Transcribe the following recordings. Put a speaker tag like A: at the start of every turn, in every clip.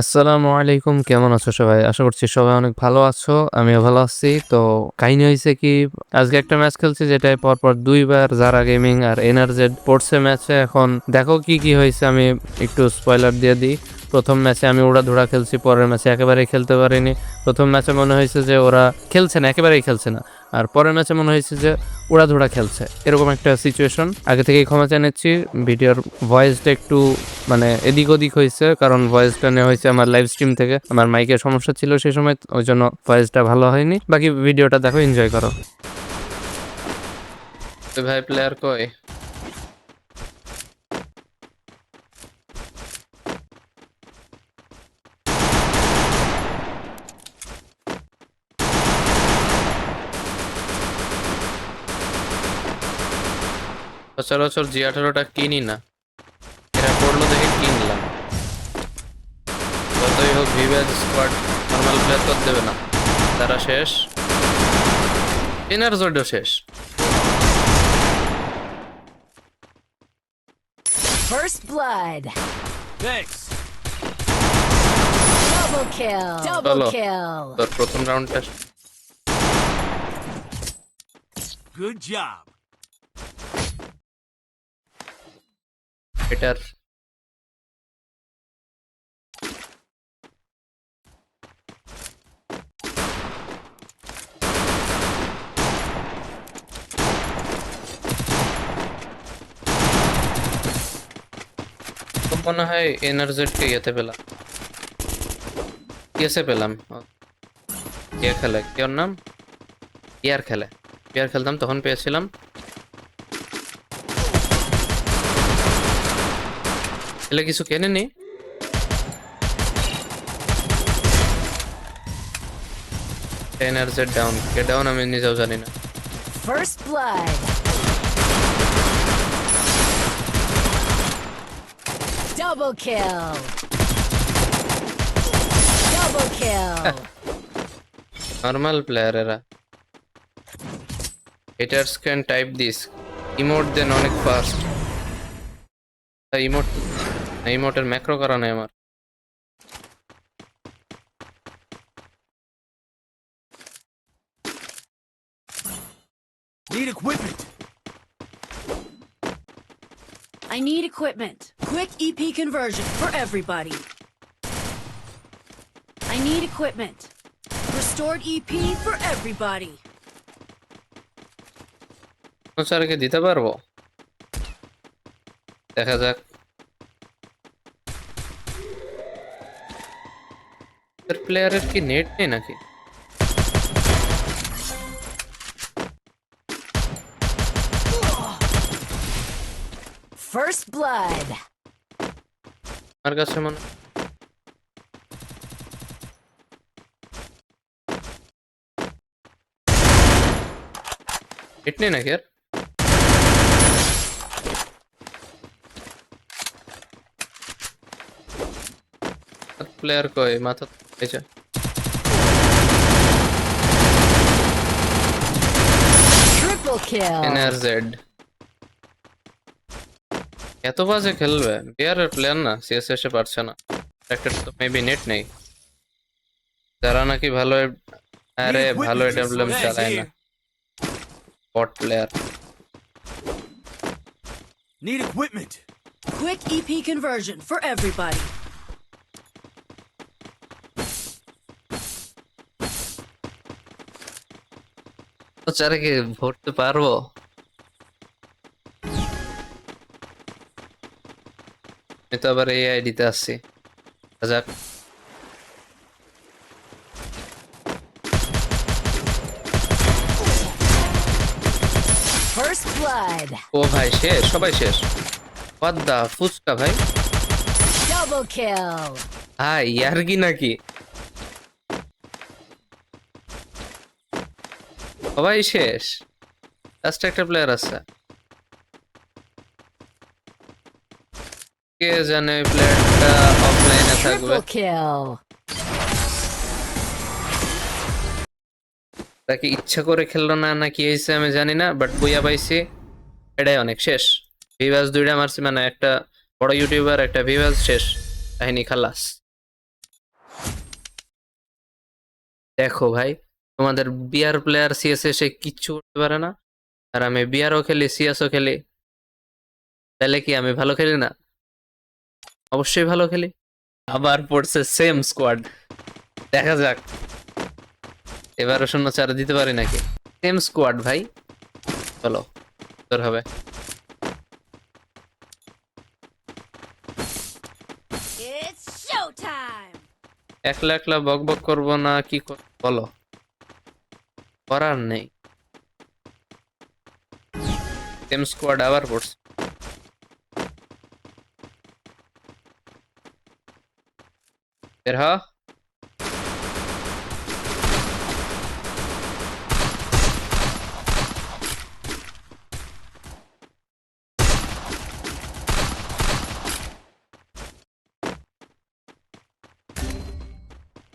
A: আসসালামু আলাইকুম, কেমন আছো সবাই? আশা করছি সবাই অনেক ভালো আছো, আমিও ভালো আছি। তো কাহিনী হয়েছে কি, আজকে একটা ম্যাচ খেলছি যেটা পরপর দুইবার জারা গেমিং আর এনার্জেড পড়ছে ম্যাচে এখন দেখো কি কি হয়েছে আমি একটু স্পয়লার দিয়ে দিই। প্রথম ম্যাচে আমি ওরা উড়াধুরা খেলছি, পরের ম্যাচে একেবারেই খেলতে পারিনি। প্রথম ম্যাচে মনে হয়েছে যে ওরা খেলছে না, একেবারেই খেলছে না। আর পরের ম্যাচে মনে হয়েছে যে উড়াধুরা খেলছে। এরকম একটা সিচুয়েশন আগে থেকেই ক্ষমা জানাচ্ছি ভিডিওর ভয়েসটা একটু মানে এদিক ওদিক হয়েছে, কারণ ভয়েসটা নেওয়া হয়েছে আমার লাইভ স্ট্রিম থেকে। আমার মাইকের সমস্যা ছিল সেই সময়, ওই জন্য ভয়েসটা ভালো হয়নি। বাকি ভিডিওটা দেখো এনজয় করো। ভাই প্লেয়ার কই? সচরাচর জি আঠারোটা কিনি না এরা পড়ল দেখে কিনলাম যতই হোক ভিভেজ স্কোয়াড নর্মাল প্লেয়ার তো দেবে না তারা শেষ এনার্জয়েডও শেষ
B: First blood.
C: Thanks.
B: Double kill. Double kill.
A: তোর প্রথম রাউন্ডটা
C: Good job.
A: এটার তো মনে হয় এনার্জেটকে ইয়েতে পেলাম ইয়েসে পেলাম ও, ইয়ে খেলে কি ওর নাম ইয়ার খেলে ইয়ার খেলতাম তখন পেয়েছিলাম খেলে কিছু কেনে নি এনার্জেট ডাউন কে ডাউন আমি নিজেও জানি না
B: First blood. Double kill. Double kill.
A: Normal player এরা hitters can type this emote then অনেক ফাস্ট ইমোট ইমোটের ম্যাক্রো করা নেই আমার
C: Need equipment.
B: I need equipment. Quick EP conversion for everybody. I need equipment. Restored EP for everybody.
A: স্যারকে দিতে পারবো দেখা যাক প্লেয়ারের কি নেট নেই নাকি
B: First blood.
A: আমার কাছে মনে নেট নেই নাকি আর প্লেয়ার কই মাথা পেয়েছে
B: Triple kill.
A: এনআরজেড এত বাজে খেলবে বিয়ারের প্লেয়ার না সিএসএস এ পারছে না একটা তো মেবি নেট নেই যারা নাকি ভালো আরে ভালো এডব্লিউএম
C: Thanks,
A: চালায় না
C: here.
A: Bot player
C: Need equipment.
B: Quick EP conversion for everybody.
A: ও চারে কি ভরতে পারব? আমি তো আবার এই আইডিতে আসছি যাক ও ভাই শেষ সবাই শেষ। পদ্মা ফুচকা ভাই।
B: Double kill.
A: ইয়ার কি নাকি? সবাই শেষ। লাস্ট একটা প্লেয়ার আছে। কে জানে প্লেয়ারটা অফলাইনে থাকবে? তাকে ইচ্ছা করে খেললো না না কি হয়েছে আমি জানি না বাট বইয়া পাইছি। এটাই অনেক শেষ। ভিভাস দুইটা মারছি মানে একটা বড় ইউটিউবার একটা ভিভাস শেষ। কাহিনী খালাস। দেখো ভাই তোমাদের বিয়ার প্লেয়ার সিএস এসে কিচ্ছু করতে পারে না। আর আমি বিয়ারও খেলি সিএসও খেলি। তাহলে কি আমি ভালো খেলি না? অবশ্যই ভালো খেলি। আবার পড়ছে সেম স্কোয়াড দেখা যাক। এবারও শূন্য চার দিতে পারি নাকি? সেম স্কোয়াড ভাই। চলো তোর হবে! একলা একলা বক বক করব না কি বলো। করার নেই সেম স্কোয়াড আবার পড়ছে বের হ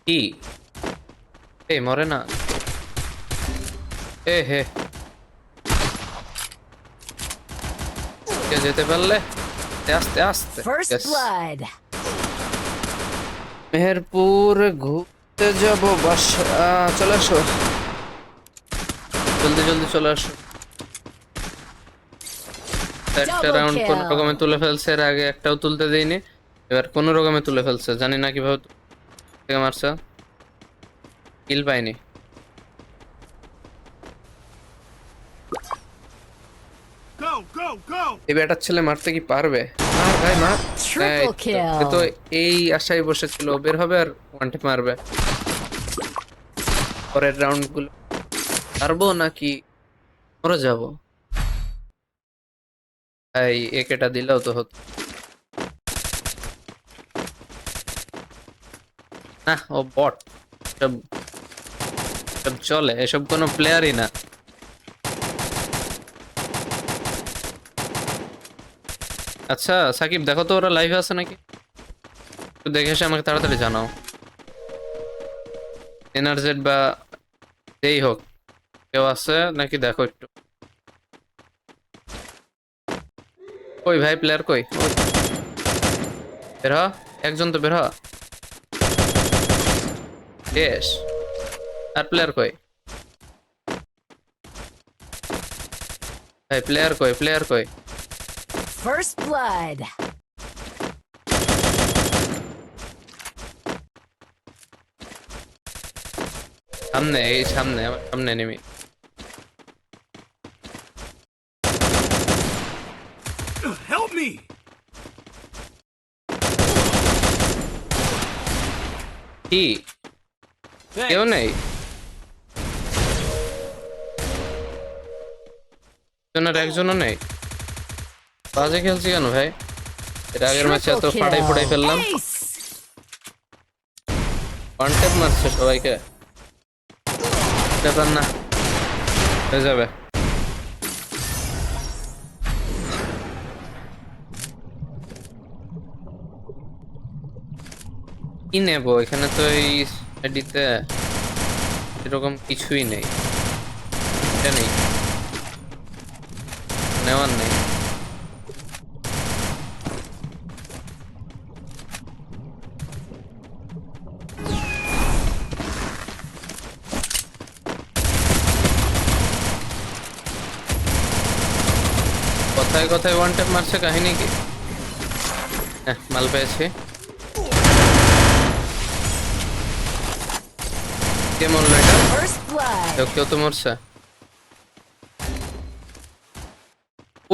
A: কি এই মরে না এ হে। যেতে পারলে? আস্তে আস্তে. মেহেরপুর ঘুরতে যাব বাসা চলে আসো। জলদি জলদি চলে আসো। একটা রাউন্ড কোন রকমে তুলে ফেলছে এর আগে একটাও তুলতে দেয়নি এবার কোন রকমে তুলে ফেলছে জানি না কীভাবে মারছে। কিল পাইনি। এই ব্যাটার ছেলে মারতে কি পারবে? মার ভাই মার। এই তো. এই আশায় বসেছিল বের হবে আর ওয়ান মারবে। পরের রাউন্ডগুলো পারব নাকি মরে যাব? এই একেটা দিলেও তো হতো। না ও বট সব সব চলে এসব কোনো প্লেয়ারই না। আচ্ছা সাকিব, দেখো তো ওরা লাইভে আছে নাকি? একটু দেখে এসে আমাকে তাড়াতাড়ি জানাও। এনার্জেট বা যেই হোক, কেউ আছে নাকি দেখো একটু। কই ভাই প্লেয়ার কই। বের হ, একজন তো বের হ। বেশ আর প্লেয়ার কই? ভাই প্লেয়ার কই প্লেয়ার কই?
B: First blood.
A: সামনে এই সামনে আমার সামনে নেমি
C: Help me!
A: কি কেউ
C: Thanks.
A: নেই জনের একজনও নেই বাজে খেলছি কেন ভাই? এর আগের ম্যাচে এত ফুড়াই
B: kill.
A: ফেললাম! ওয়ান ট্যাপ মারছে সবাইকে। ব্যাপার না। হয়ে যাবে। কি নেব? এখানে তো এই আইডিতে এরকম কিছুই নেই। এটা নেই। নেওয়ার নেই। কথায় কথায় ওয়ান ট্যাপ মারছে কাহিনী কি? হ্যাঁ মাল পেয়েছি। কে মরলো এটা? কেউ তো মরছে।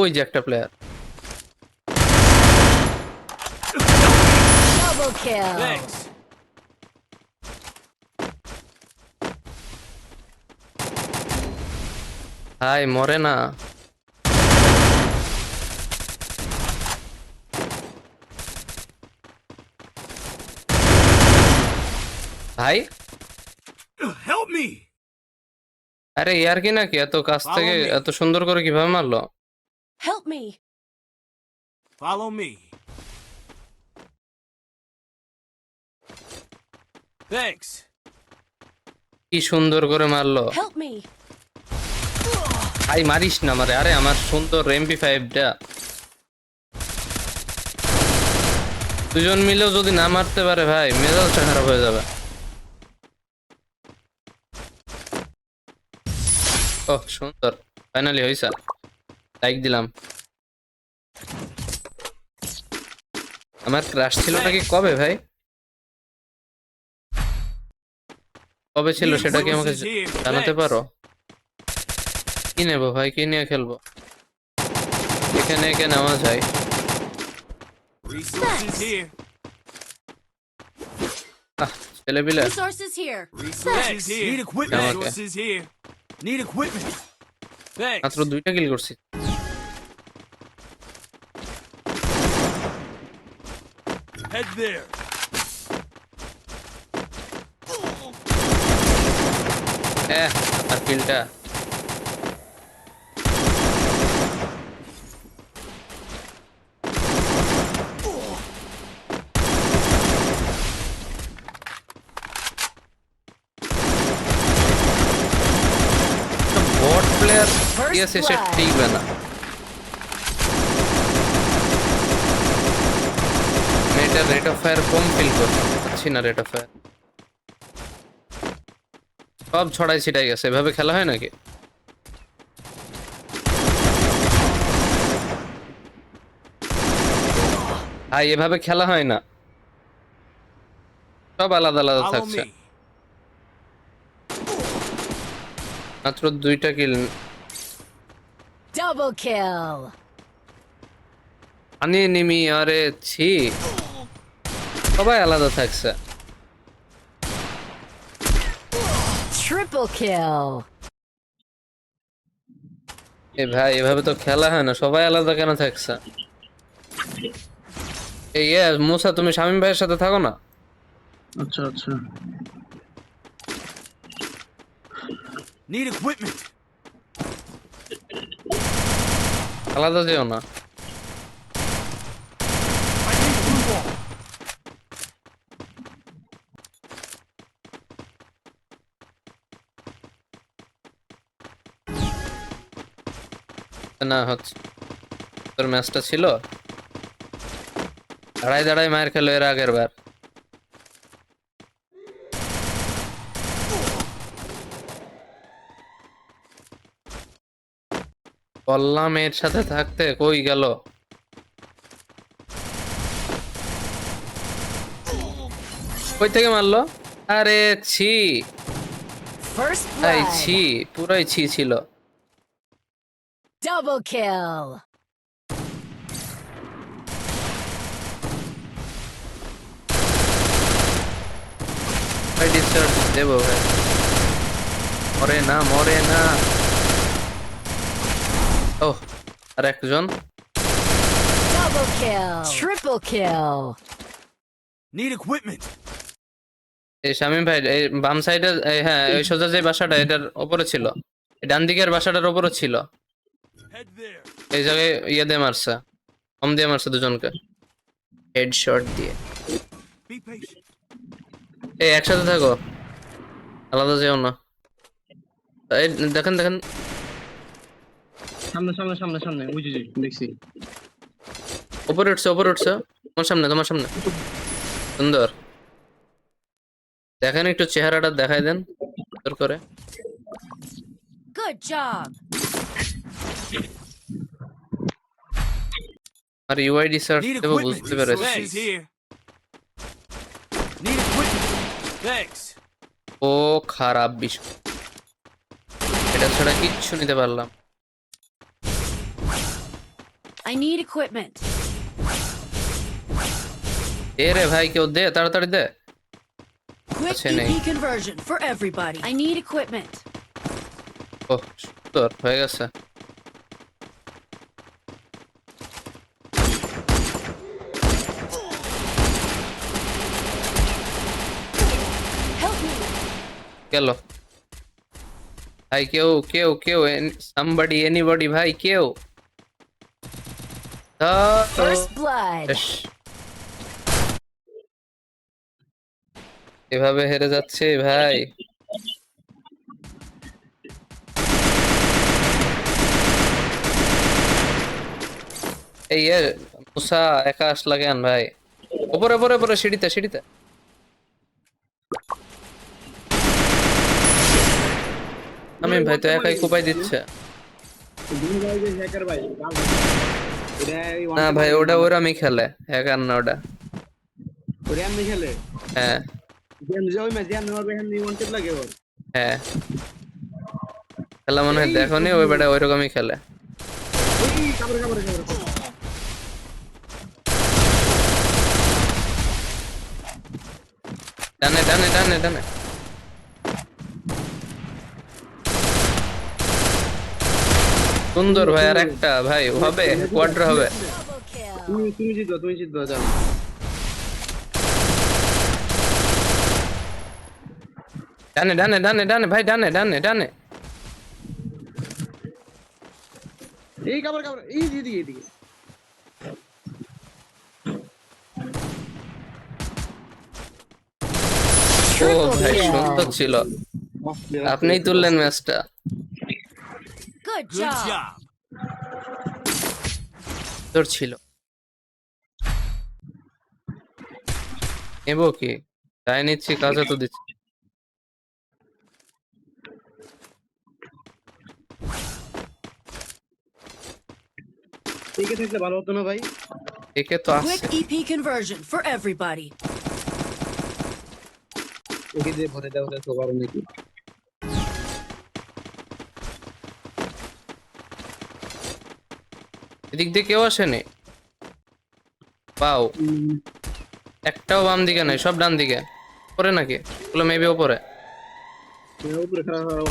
A: ওই যে একটা প্লেয়ার
C: Thanks.
A: হাই মরে না। ভাই
C: Help me!
A: আরে ইয়ার কি নাকি এত কাছ থেকে এত সুন্দর করে কীভাবে মারলো
B: Help me.
C: Follow me. Thanks.
A: কি সুন্দর করে মারলো
B: Help me.
A: ভাই মারিস না মারে আরে আমার সুন্দর এমপি ফাইভটা দুজন মিলেও যদি না মারতে পারে ভাই মেজাজটা খারাপ হয়ে যাবে ও সুন্দর। ফাইনালি হয়েছে লাইক দিলাম। আমার ক্রাশ ছিল নাকি? কবে ভাই? কবে ছিল সেটা কি আমাকে জানাতে পারো? কি নেব ভাই? কি নিয়ে খেলব? এখানে একে নেওয়া যায়
C: Resources here. Need equipment. Thanks.
A: মাত্র দুইটা কিল করছি
C: Head there.
A: এহ আর কিলটা বট এসে
B: blood.
A: টিকবে না মেয়েটার রেট অফ ফায়ার কম ফিল করছে। পাচ্ছি না রেট অফ ফায়ার সব ছড়াই ছিটাই গেছে। এভাবে খেলা হয় নাকি? ভাই এভাবে খেলা হয় না। সব আলাদা আলাদা থাকছে. মাত্র দুইটা কিল
B: Double kill.
A: আনি নিমি আরে ছি সবাই আলাদা থাকছে
B: Triple kill.
A: এ ভাই এভাবে তো খেলা হয় না সবাই আলাদা কেন থাকছে এই ইয়ে মুসা তুমি শামিম ভাইয়ের সাথে থাকো না
D: আচ্ছা আচ্ছা
C: Need equipment.
A: আলাদা যেও না. না, হচ্ছে। তোর ম্যাচটা ছিল? দাঁড়াই দাঁড়াই, মায়ের খেলো এর আগের বার। বললাম এর সাথে থাকতে কই গেল? কই থেকে মারলো? আরে ছি। এই ছি পুরাই ছি ছিল।
B: Double kill.
A: ভাই ডিসচার্জ দেবো ভাই মরে না মরে না। ও আর একজন?
B: Double kill. Triple kill.
C: Need equipment.
A: এই শামিম ভাই এই বাম সাইডে হ্যাঁ ওই সোজা যে বাসাটা এটার ওপরে ছিল। এই ডান দিকের বাসাটার ওপরে ছিল। এই জায়গায় ইয়ে দিয়ে মারছে। কম দিয়ে মারছে দুজনকে। হেড শট দিয়ে। এই একসাথে থাকো। আলাদা যেও না। এই দেখেন দেখেন।
D: সামনে সামনে সামনে সামনে। বুঝি দেখছি।
A: উপরে উঠছে উপরে উঠছে। তোমার সামনে তোমার সামনে। সুন্দর। দেখেন একটু চেহারাটা দেখাই দেন সুন্দর করে।
B: Good job.
A: আর ইউআইডি সার্চ দেবো বুঝতে পেরেছি. ও খারাপ বিষয় এটা ছাড়া কিচ্ছু নিতে পারলাম।
B: I need equipment.
A: এ রে ভাই কেউ দে তাড়াতাড়ি দে
B: Quick
A: What's your
B: EP
A: name?
B: conversion for everybody. I need equipment.
A: ও সুন্দর হয়ে গেছে
B: Help me.
A: গেল ভাই কেউ কেউ কেউ সামবাডি এনিবডি ভাই কেউ ধরো।
B: First blood.
A: এভাবে হেরে যাচ্ছে ভাই। এই এ মুসা একা আসলা কেন ভাই? উপরে উপরে উপরে সিঁড়িতে সিঁড়িতে। আমি ভাই তো একাই কোপাই দিচ্ছে।
D: ভাই
A: না ভাই ওটা ওরামই খেলে না ওটা।
D: আমি খেলে?
A: হ্যাঁ।
D: গেম ওই ম্যাচ আমি মারবে হ্যান্ড ওয়ান্টেড লাগে ওর।
A: হ্যাঁ। খেলা মনে হয় দেখো নি ওই বেটা ওইরকমই খেলে। ডানে ডানে ডানে ডানে সুন্দর ভাই আর একটা ভাই হবে কোয়াড্র হবে।
D: তুমি তুমি জিতবা তুমি জিতবা যাও।
A: ডানে ডানে ডানে ডানে ভাই ডানে ডানে ডানে।
D: এই কাবরে কাবরে এই দিদি এদিকে
A: ও ভাই সুন্দর ছিল। আপনিই তুললেন ম্যাচটা।
B: Good job.
A: তোর ছিল। নেব কি? তাই নিচ্ছি কাজে তো দিচ্ছি।
D: একে থাকলে ভালো হতো না ভাই।
A: একে তো
B: Quick
A: আসছে
B: EP conversion for everybody.
D: একে দিয়ে ভরে দাও তো পারো নাকি
A: এদিক দিয়ে কেউ আসেনি? পাও। একটাও বাম দিকে নাই, সব ডান দিকে। উপরে নাকি? বলে মেবি উপরে।
D: উপরে খারাপ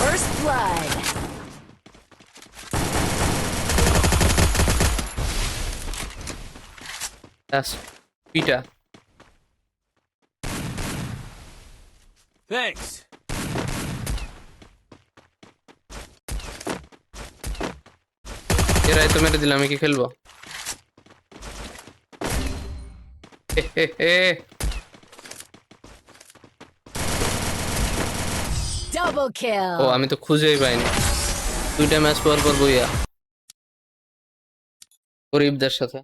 B: First blood.
A: ব্যাস পিটা
C: Thanks.
A: এরাই তো মেরে দিলে আমি কি খেলব হে হে হে।
B: Double kill.
A: ও আমি তো খুঁজেই পাইনি দুইটা ম্যাচ পর পর বইয়া গরিবদের সাথে